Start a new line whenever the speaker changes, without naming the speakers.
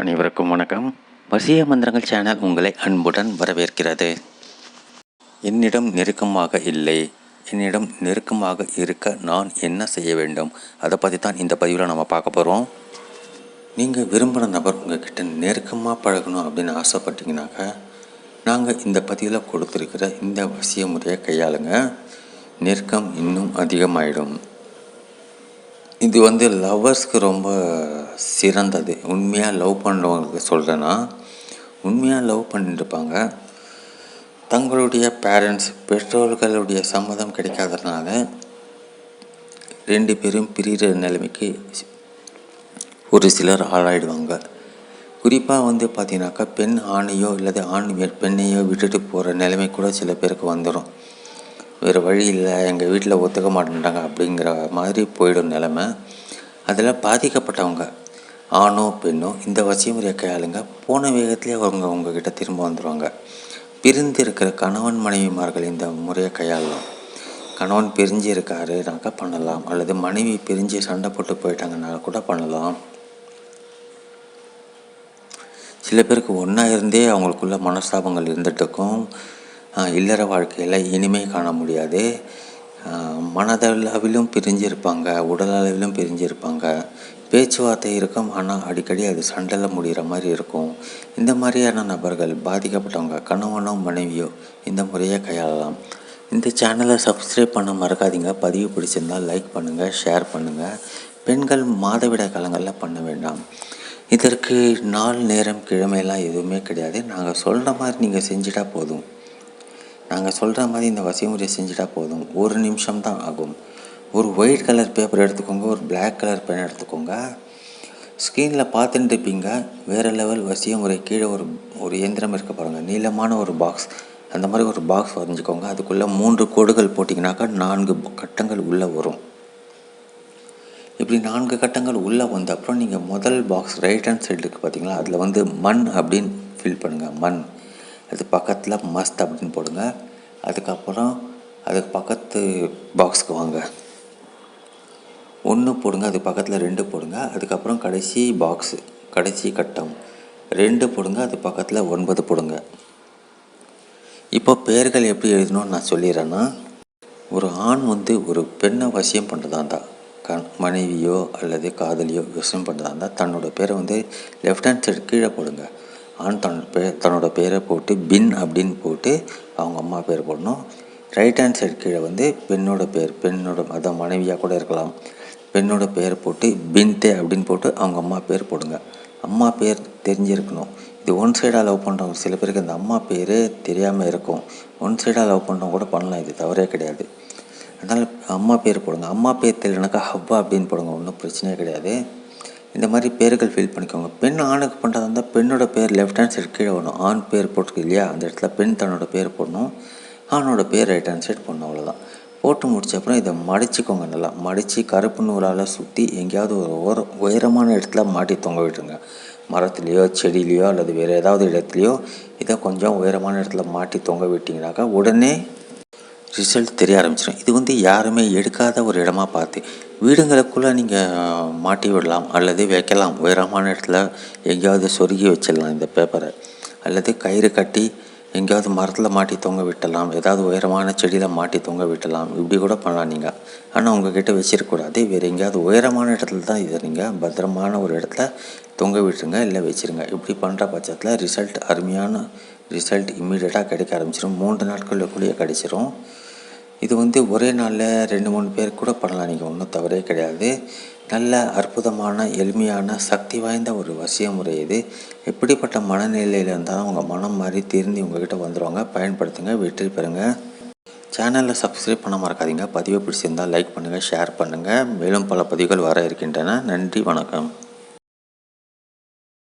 அனைவருக்கும் வணக்கம். வசிய மந்திரங்கள் சேனல் உங்களை அன்புடன் வரவேற்கிறது. என்னிடம் நெருக்கமாக இல்லை. என்னிடம் நெருக்கமாக இருக்க நான் என்ன செய்ய வேண்டும்? அதை பற்றி தான் இந்த பதிவில் நம்ம பார்க்க போகிறோம் நீங்கள் விரும்புகிற நபர் உங்ககிட்ட நெருக்கமாக பழகணும் அப்படின்னு ஆசைப்பட்டீங்கன்னாக்கா நாங்கள் இந்த பதிவில் கொடுத்துருக்கிற இந்த வசிய முறையை கையாளுங்க. நெருக்கம் இன்னும் அதிகமாயிடும். இது வந்து லவ்வர்ஸ்க்கு ரொம்ப சிறந்தது. உண்மையாக லவ் பண்ணுறவங்களுக்கு சொல்கிறேன்னா உண்மையாக லவ் பண்ணிட்டுருப்பாங்க. தங்களுடைய பேரண்ட்ஸ் பெற்றோர்களுடைய சம்மதம் கிடைக்காததுனால ரெண்டு பேரும் பிரிகிற நிலைமைக்கு ஒரு சிலர் ஆளாயிடுவாங்க. குறிப்பாக வந்து பார்த்தீங்கன்னாக்கா பெண் ஆணையோ இல்லாத ஆண் பெண்ணையோ விட்டுட்டு போகிற நிலைமை கூட சில பேருக்கு வந்துடும் வேறு வழி இல்லை எங்கள் வீட்டில் ஒத்துக்க மாட்டேன்ட்டாங்க அப்படிங்கிற மாதிரி போயிடும் நிலமை. அதில் பாதிக்கப்பட்டவங்க ஆணோ பெண்ணோ இந்த வசியமுறையை கையாளுங்க போன வேகத்திலே அவங்க உங்ககிட்ட திரும்ப வந்துடுவாங்க பிரிந்து இருக்கிற கணவன் மனைவிமார்கள் இந்த முறையை கையாளலாம். கணவன் பிரிஞ்சு இருக்காருனாக்கா பண்ணலாம். அல்லது மனைவி பிரிஞ்சு சண்டை போட்டு போயிட்டாங்கனால கூட பண்ணலாம். சில பேருக்கு ஒன்றா இருந்தே அவங்களுக்குள்ள மனஸ்தாபங்கள் இருந்துகிட்ருக்கும் இல்லற வாழ்க்கையில் இனிமை காண முடியாது. மனதளவிலும் பிரிஞ்சிருப்பாங்க உடலளவிலும் பிரிஞ்சிருப்பாங்க. பேச்சுவார்த்தை இருக்கும் ஆனால் அடிக்கடி அது சண்டையில் முடிகிற மாதிரி இருக்கும். இந்த மாதிரியான நபர்கள் பாதிக்கப்பட்டவங்க கணவனோ மனைவியோ இந்த முறையை கையாளலாம். இந்த சேனலை சப்ஸ்கிரைப் பண்ண மறக்காதீங்க. பதிவு பிடிச்சிருந்தால் லைக் பண்ணுங்கள் ஷேர் பண்ணுங்கள் பெண்கள் மாதவிட காலங்களில் பண்ண வேண்டாம். இதற்கு நாள் நேரம் கிழமையெல்லாம் எதுவுமே கிடையாது. நாங்கள் சொல்கிற மாதிரி நீங்கள் செஞ்சிட்டா போதும். நாங்கள் சொல்கிற மாதிரி இந்த வசிமுறையை செஞ்சுட்டா போதும். ஒரு நிமிஷம் தான் ஆகும். ஒரு ஒயிட் கலர் பேப்பர் எடுத்துக்கோங்க ஒரு பிளாக் கலர் பென் எடுத்துக்கோங்க. ஸ்க்ரீனில் பார்த்துட்டு இருப்பீங்க வேறு லெவல் வசிய முறை கீழே ஒரு ஒரு இயந்திரம் இருக்க பாருங்கள் நீளமான ஒரு பாக்ஸ் அந்த மாதிரி ஒரு பாக்ஸ் வரைஞ்சிக்கோங்க. அதுக்குள்ளே மூன்று கோடுகள் போட்டிங்கனாக்கா நான்கு கட்டங்கள் உள்ளே வரும். இப்படி நான்கு கட்டங்கள் உள்ளே வந்த அப்புறம் நீங்கள் முதல் பாக்ஸ் ரைட் ஹேண்ட் சைடு இருக்குது பார்த்தீங்களா? அதில் வந்து மண் அப்படின்னு ஃபில் பண்ணுங்கள் மண். அது பக்கத்தில் மஸ்த் அப்படின்னு போடுங்க. அதுக்கப்புறம் அதுக்கு பக்கத்து பாக்ஸுக்கு வாங்க. ஒன்று போடுங்க அது பக்கத்தில் ரெண்டு போடுங்க. அதுக்கப்புறம் கடைசி பாக்ஸு கடைசி கட்டம். ரெண்டு போடுங்க அது பக்கத்தில் ஒன்பது போடுங்க. இப்போ பெயர்கள் எப்படி எழுதணும்னு நான் சொல்லிடுறேன்னா ஒரு ஆண் வந்து ஒரு பெண்ணை வசியம் பண்ணுறதா இருந்தால் கண் மனைவியோ அல்லது காதலியோ வசியம் பண்ணுறதா இருந்தால் தன்னோட பேரை வந்து லெஃப்ட் ஹேண்ட் சைடு கீழே போடுங்க. ஆண் தன் பே தன்னோட பேரை போட்டு பின் அப்படின்னு போட்டு அவங்க அம்மா பேர் போடணும். ரைட் ஹேண்ட் சைடு கீழே வந்து பெண்ணோட பேர் பெண்ணோட அதான் மனைவியாக கூட இருக்கலாம். பெண்ணோட பேர் போட்டு பின்தே அப்படின்னு போட்டு அவங்க அம்மா பேர் போடுங்க. அம்மா பேர் தெரிஞ்சிருக்கணும். இது ஒன் சைடாக லவ் பண்ணுறவங்க சில பேருக்கு இந்த அம்மா பேர் தெரியாமல் இருக்கும். ஒன் சைடாக லவ் பண்ணுறவங்க கூட பண்ணலாம் இது தவறே கிடையாது. அதனால் அம்மா பேர் போடுங்க. அம்மா பேர் தெரியலனாக்கா ஹவ்வா அப்படின்னு போடுங்க ஒன்றும் பிரச்சனையே கிடையாது. இந்த மாதிரி பேர்கள் ஃபில் பண்ணிக்கோங்க. பெண் ஆணுக்கு பண்ணுறதா இருந்தால் பெண்ணோட பேர் லெஃப்ட் ஹேண்ட் சைடு கீழே வரணும். ஆண் பேர் போட்டுருக்கு இல்லையா? அந்த இடத்துல பெண் தன்னோட பேர் போடணும். ஆணோட பேர் ரைட் ஹேண்ட் சைடு போடணும் அவ்வளோதான் போட்டு முடிச்ச அப்புறம் இதை மடிச்சுக்கோங்க நல்லா. மடித்து கருப்பு நூலால் சுற்றி எங்கேயாவது ஒரு ஓர உயரமான இடத்துல மாட்டி தொங்க விட்டுருங்க. மரத்துலேயோ செடியிலையோ அல்லது வேறு ஏதாவது இடத்துலையோ இதை கொஞ்சம் உயரமான இடத்துல மாட்டி தொங்க விட்டிங்கனாக்கா உடனே ரிசல்ட் தெரிய ஆரம்பிச்சிடும் இது வந்து யாருமே எடுக்காத ஒரு இடமா பார்த்து வீடுங்களுக்குள்ளே நீங்கள் மாட்டி விடலாம் அல்லது வைக்கலாம். உயரமான இடத்துல எங்கேயாவது சொருகி வச்சிடலாம் இந்த பேப்பரை அல்லது கயிறு கட்டி எங்கேயாவது மரத்தில் மாட்டி தொங்க விட்டலாம். ஏதாவது உயரமான செடியில் மாட்டி தொங்க விட்டலாம். இப்படி கூட பண்ணலாம் நீங்கள் ஆனால் உங்ககிட்ட வச்சிருக்கக்கூடாது. வேறு எங்கேயாவது உயரமான இடத்துல தான் இதை நீங்கள் பத்திரமான ஒரு இடத்துல தொங்க விட்டுருங்க இல்லை வச்சுருங்க. இப்படி பண்ணுற பட்சத்தில் ரிசல்ட் அருமையான ரிசல்ட் இம்மீடியட்டாக கிடைக்க ஆரம்பிச்சிடும் மூன்று நாட்களுக்குள்ளேயே கிடைச்சிரும். இது வந்து ஒரே நாளில் ரெண்டு மூணு பேர் கூட பண்ணலாம். நீங்கள் ஒன்றும் தவறே கிடையாது. நல்ல அற்புதமான எளிமையான சக்தி வாய்ந்த ஒரு வசிய முறை இது. எப்படிப்பட்ட மனநிலையில் இருந்தாலும் உங்கள் மனம் மாதிரி திருந்தி உங்கள்கிட்ட வந்துடுவாங்க பயன்படுத்துங்க வெற்றி பெறுங்க. சேனலில் சப்ஸ்கிரைப் பண்ண மறக்காதீங்க. பதிவை பிடிச்சிருந்தால் லைக் பண்ணுங்கள் ஷேர் பண்ணுங்கள் மேலும் பல பதிவுகள் வர இருக்கின்றன. நன்றி வணக்கம்.